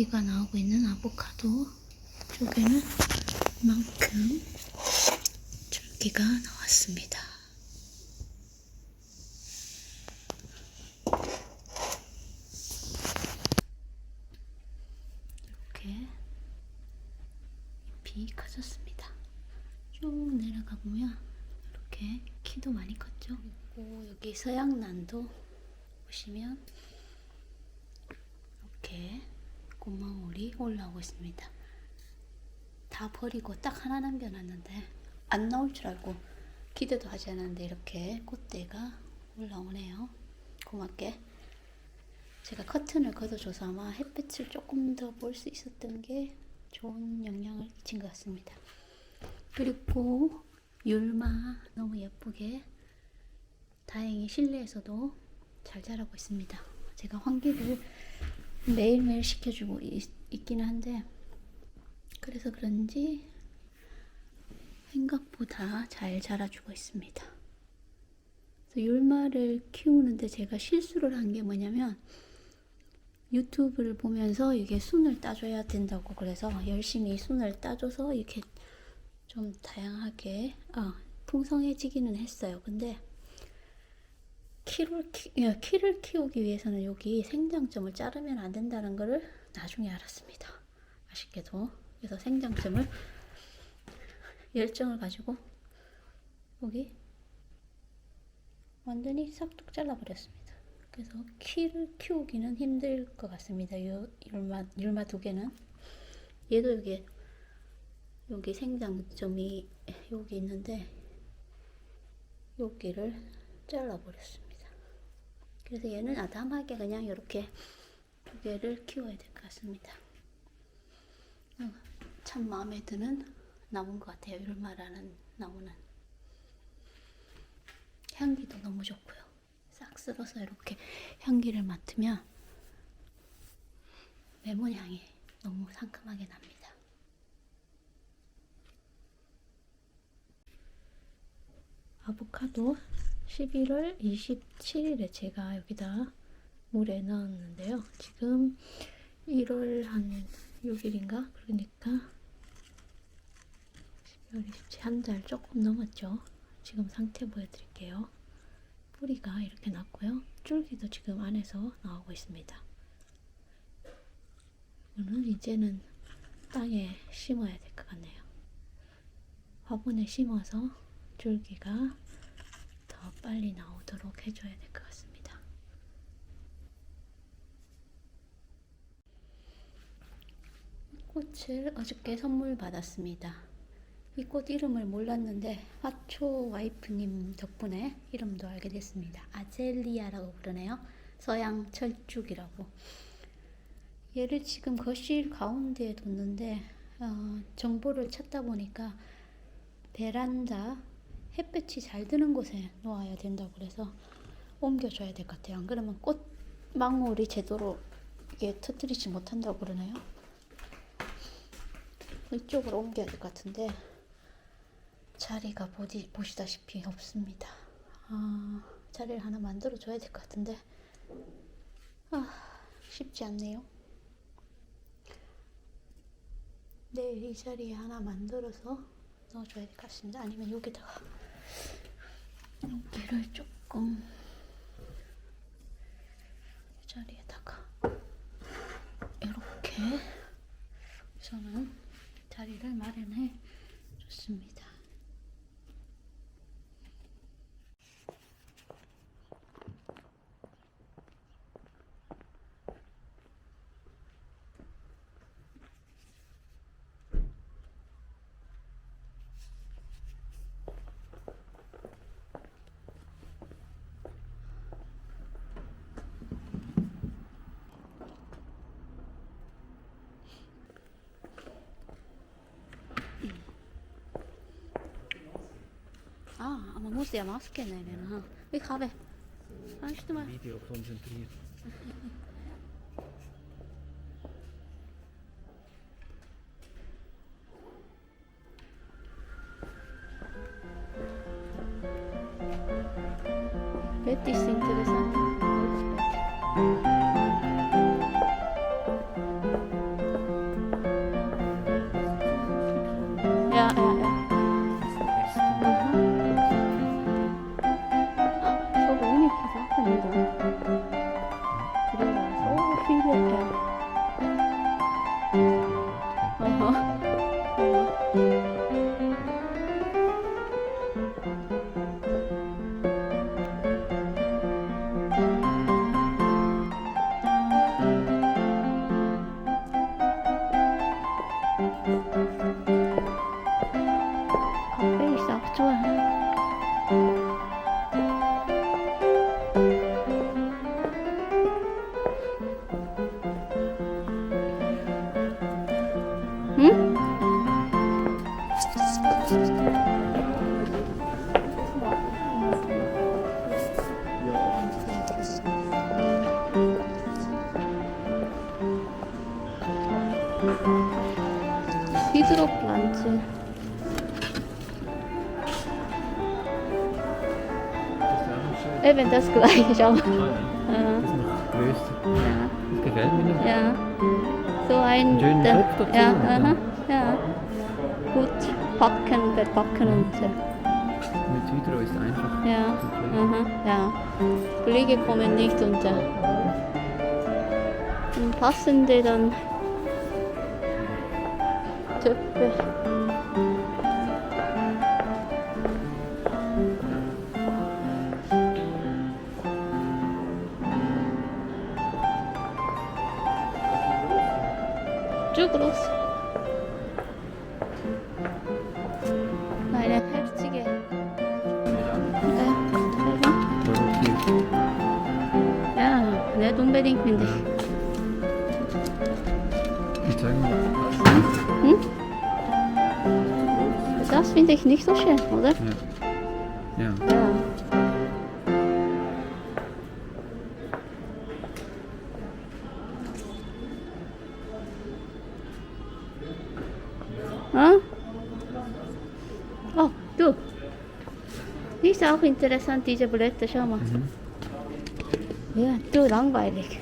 줄기가 나오고 있는 아보카도 쪽에는 이만큼 줄기가 나왔습니다. 이렇게 잎이 커졌습니다. 쭉 내려가 보면 이렇게 키도 많이 컸죠. 그리고 여기 서양난도 보시면 이렇게 꽃망울이 올라오고 있습니다. 다 버리고 딱 하나 남겨놨는데 안 나올 줄 알고 기대도 하지 않았는데 이렇게 꽃대가 올라오네요. 고맙게. 제가 커튼을 걷어줘서 아마 햇빛을 조금 더 볼 수 있었던 게 좋은 영향을 끼친 것 같습니다. 그리고 율마 너무 예쁘게 다행히 실내에서도 잘 자라고 있습니다. 제가 환기를 매일매일 시켜주고 있, 있기는 한데 그래서 그런지 생각보다 잘 자라주고 있습니다. 율마를 키우는데 제가 실수를 한 게 뭐냐면 유튜브를 보면서 이게 순을 따줘야 된다고 그래서 열심히 순을 따줘서 이렇게 좀 다양하게 아, 풍성해지기는 했어요. 근데 키를, 키, 야, 키를 키우기 위해서는 여기 생장점을 자르면 안 된다는 것을 나중에 알았습니다. 아쉽게도. 그래서 생장점을 열정을 가지고 여기 완전히 싹둑 잘라버렸습니다. 그래서 키를 키우기는 힘들 것 같습니다. 요, 율마, 율마 두 개는. 얘도 여기, 여기 생장점이 여기 있는데, 여기를 잘라버렸습니다. 그래서 얘는 아담하게 그냥 이렇게 두 개를 키워야 될 것 같습니다. 어, 참 마음에 드는 나무인 것 같아요. 율마라는 나무는. 향기도 너무 좋고요. 싹 쓸어서 이렇게 향기를 맡으면 레몬 향이 너무 상큼하게 납니다. 아보카도 11월 27일에 제가 여기다 물에 넣었는데요. 지금 1월 한 6일인가? 그러니까 12월 27일 한달 조금 넘었죠. 지금 상태 보여드릴게요. 뿌리가 이렇게 났고요. 줄기도 지금 안에서 나오고 있습니다. 이거는 이제는 땅에 심어야 될 것 같네요. 화분에 심어서 줄기가 더 빨리 나오도록 해줘야 될 것 같습니다. 꽃을 어저께 선물 받았습니다. 이 꽃 이름을 몰랐는데 화초 와이프님 덕분에 이름도 알게 됐습니다. 아젤리아라고 부르네요. 서양 철쭉이라고. 얘를 지금 거실 가운데에 뒀는데 어, 정보를 찾다 보니까 베란다 햇볕이 잘 드는 곳에 놓아야 된다고 그래서 옮겨줘야 될 것 같아요. 안 그러면 꽃 망울이 제대로 이게 터뜨리지 못한다고 그러네요. 이쪽으로 옮겨야 될 것 같은데 자리가 보지, 보시다시피 없습니다. 아, 자리를 하나 만들어 줘야 될 것 같은데 아, 쉽지 않네요. 내일 이 자리에 하나 만들어서 넣어줘야 될 것 같습니다. 아니면 여기다가 여기를 조금 이 자리에다가 이렇게 저는 자리를 마련해 줬습니다. Almost der Maske, nein, nein, Ich habe. Kannst du mal? Video konzentriert. Pflanze. Eben das gleiche auch. Das ist noch größer. Ja. Das gefällt mir nicht. Ja. So ein. Schönen Kopf dazu. Ja, aha, ja. Gut packen, verpacken und. Mit Hydro ist einfach. Ja. Aha, ja. Kollege kommen nicht unter. Und passende dann Tövbe. Cugros. Nein, heftige. Ja, nicht unbedingt, finde ich. Ich. Finde ich nicht so schön, oder? ja. Ja. Ja. Ah? Oh, du. Die ist auch interessant, diese Blätter, schau mal. Mhm. Ja, du, langweilig.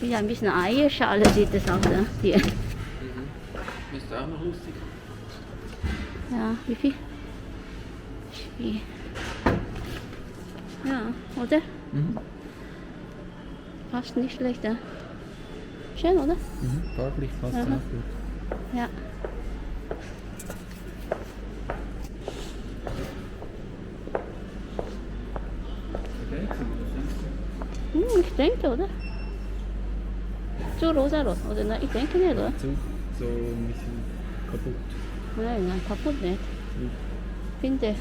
Wie ein bisschen Eierschale sieht das aus, ne? Hier. Ist auch noch lustig. Ja, wie viel? Wie? Ja, oder? Mhm. Passt nicht schlecht, ja. Schön, oder? Mhm. Farblich passt auch gut. Ja. Hm, ich denke, oder? Zu rosa-rot, oder? Nein, ich denke nicht, oder? So, so ein bisschen kaputt. Nein, nein, kaputt nicht. Finde.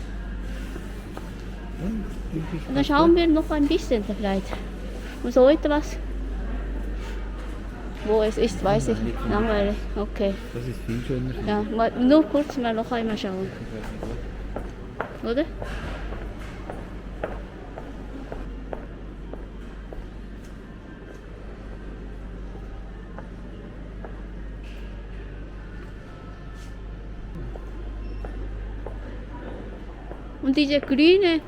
Und dann schauen wir noch ein bisschen vielleicht. Und so etwas. Wo es ist, weiß ich. Langweilig. Okay. Das ist viel schöner. Ja, mal, nur kurz mal noch einmal schauen. Oder? Und diese grüne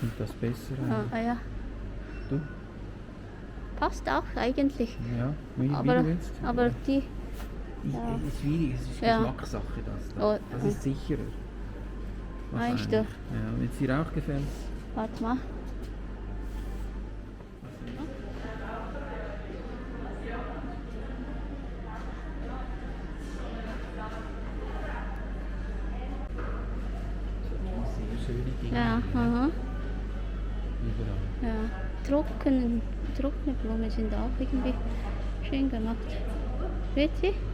Und das besser. Ah, ah ja, Du? passt auch eigentlich. Ja, wie, wie Aber, willst. aber die, ja. Es ist schwierig, es ist. Geschmackssache. Das, Oh, das ist sicherer. Meinst du? Ja, wenn es dir auch gefällt. warte mal. Ja, aha. Überall. Ja, trocken, trockene Blumen sind auch irgendwie schön gemacht. Ihr?